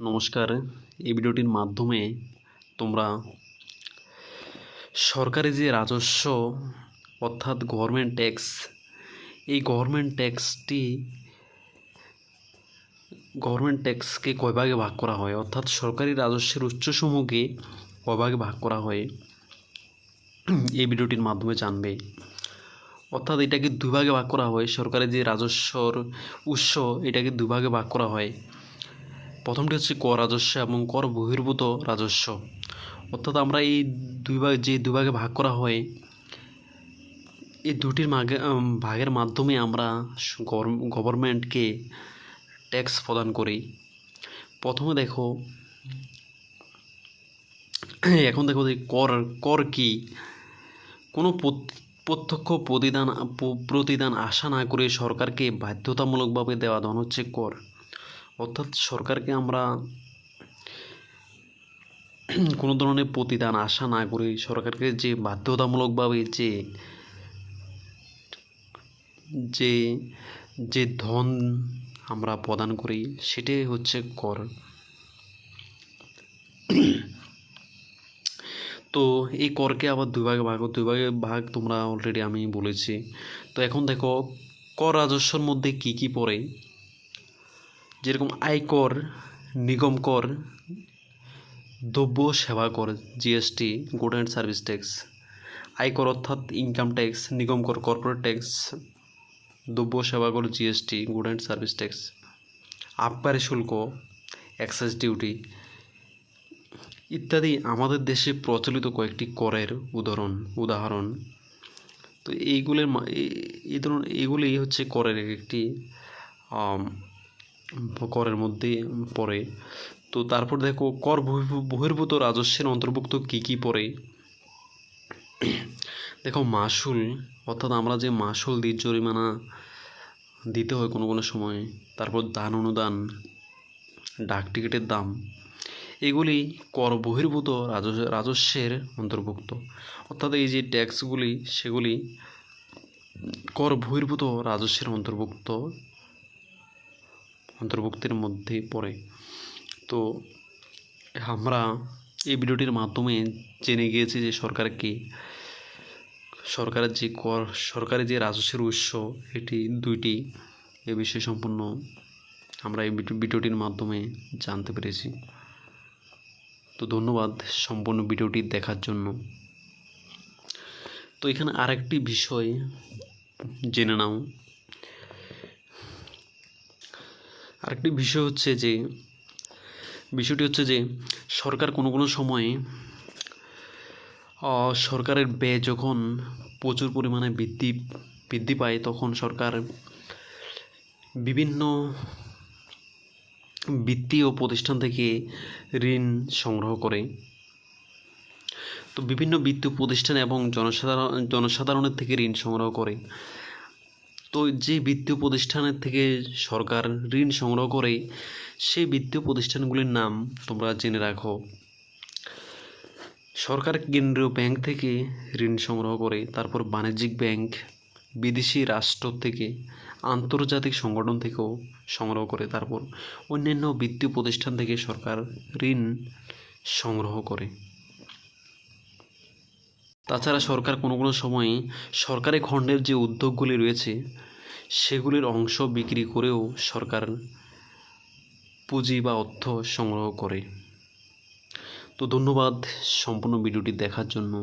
নমস্কার। এই ভিডিওটির মাধ্যমে তোমরা সরকারি যে রাজস্ব, অর্থাৎ গভর্নমেন্ট ট্যাক্স এই গভর্নমেন্ট ট্যাক্সটি গভর্নমেন্ট ট্যাক্সকে কয় ভাগে ভাগ করা হয়? অর্থাৎ সরকারি রাজস্বের উৎসসমূহকে কয় ভাগে ভাগ করা হয়? এই ভিডিওটির মাধ্যমে জানবে। অর্থাৎ এটাকে দুভাগে ভাগ করা হয়। সরকারি যে রাজস্বর উৎস, এটাকে দুভাগে ভাগ করা হয়। প্রথমটি হচ্ছে কর রাজস্ব এবং কর বহির্ভূত রাজস্ব। অর্থাৎ আমরা এই দুই ভাগ, যে দুই ভাগে ভাগ করা হয়, এই দুটির মাগে ভাগের মাধ্যমে আমরা গভর্নমেন্টকে ট্যাক্স প্রদান করি। প্রথমে দেখো, এখন দেখো যে কর কর কি? কোনো প্রত্যক্ষ প্রতিদান প্রতিদান আশা না করে সরকারকে বাধ্যতামূলকভাবে দেওয়া ধন হচ্ছে কর। অর্থাৎ সরকারকে আমরা কোনো ধরনের প্রতিদান আশা না করে সরকারকে যে বাধ্যতামূলকভাবে যে যে যে ধন আমরা প্রদান করি, সেটাই হচ্ছে কর। তো এই করকে আবার দুই ভাগে ভাগ, দুই ভাগে ভাগ তোমরা অলরেডি আমি বলেছি। তো এখন দেখো কর রাজস্বর মধ্যে কি কি পড়ে? যেরকম আয়কর, নিগম কর, দ্রব্য সেবা কর GST good and service tax আয়কর অর্থাৎ ইনকাম ট্যাক্স নিগম কর কর্পোরেট ট্যাক্স দ্রব্য সেবা কর GST good and service tax আবকারি শুল্ক এক্সাইজ ডিউটি ইত্যাদি আমাদের দেশে প্রচলিত কয়েকটি করের উদাহরণ উদাহরণ। তো এইগুলির এই- ধরুন এইগুলি হচ্ছে করের একটি করের মধ্যে পড়ে। তো তারপর দেখো, কর বহির্ভূত রাজস্বের অন্তর্ভুক্ত কি কি পড়ে? দেখো মাসুল অর্থাৎ আমরা যে মাসুল দিই জরিমানা দিতে হয় কোনো কোনো সময়, তারপর দান অনুদান, ডাক টিকিটের দাম, এগুলি কর বহির্ভূত রাজস্ব- রাজস্বের অন্তর্ভুক্ত। অর্থাৎ এই যে ট্যাক্সগুলি, সেগুলি কর বহির্ভূত রাজস্বের অন্তর্ভুক্ত অন্তর্ভুক্তের মধ্যে পড়ে। তো আমরা এই ভিডিওটির মাধ্যমে জেনে গিয়েছি যে সরকারকে সরকারের যে কর সরকারি যে রাজস্বের উৎস, এটি দুইটি। এ বিষয়ে সম্পূর্ণ আমরা এই ভিডিও- ভিডিওটির মাধ্যমে জানতে পেরেছি। তো ধন্যবাদ সম্পূর্ণ ভিডিওটি দেখার জন্য। তো এখানে আরেকটি বিষয় জেনে নাও। আরেকটি বিষয় হচ্ছে যে, বিষয়টি হচ্ছে যে, সরকার কোনো কোনো সময়ে সরকারের ব্যয় যখন প্রচুর পরিমাণে বৃদ্ধি বৃদ্ধি পায়, তখন সরকার বিভিন্ন বিত্তীয় প্রতিষ্ঠান থেকে ঋণ সংগ্রহ করে। তো বিভিন্ন বিত্তীয় প্রতিষ্ঠান এবং জনসাধারণ, জনসাধারণের থেকে ঋণ সংগ্রহ করে। তো যে বিত্তীয় প্রতিষ্ঠানের থেকে সরকার ঋণ সংগ্রহ করে, সেই বিত্তীয় প্রতিষ্ঠানগুলির নাম তোমরা জেনে রাখো। সরকার কেন্দ্রীয় ব্যাংক থেকে ঋণ সংগ্রহ করে, তারপর বাণিজ্যিক ব্যাংক, বিদেশি রাষ্ট্র থেকে, আন্তর্জাতিক সংগঠন থেকেও সংগ্রহ করে, তারপর অন্যান্য বিত্তীয় প্রতিষ্ঠান থেকে সরকার ঋণ সংগ্রহ করে। তাছাড়া সরকার কোনো কোনো সময়ে সরকারি খণ্ডের যে উদ্যোগগুলি রয়েছে, সেগুলির অংশ বিক্রি করেও সরকার পুঁজি বা অর্থ সংগ্রহ করে। তো ধন্যবাদ সম্পূর্ণ ভিডিওটি দেখার জন্য।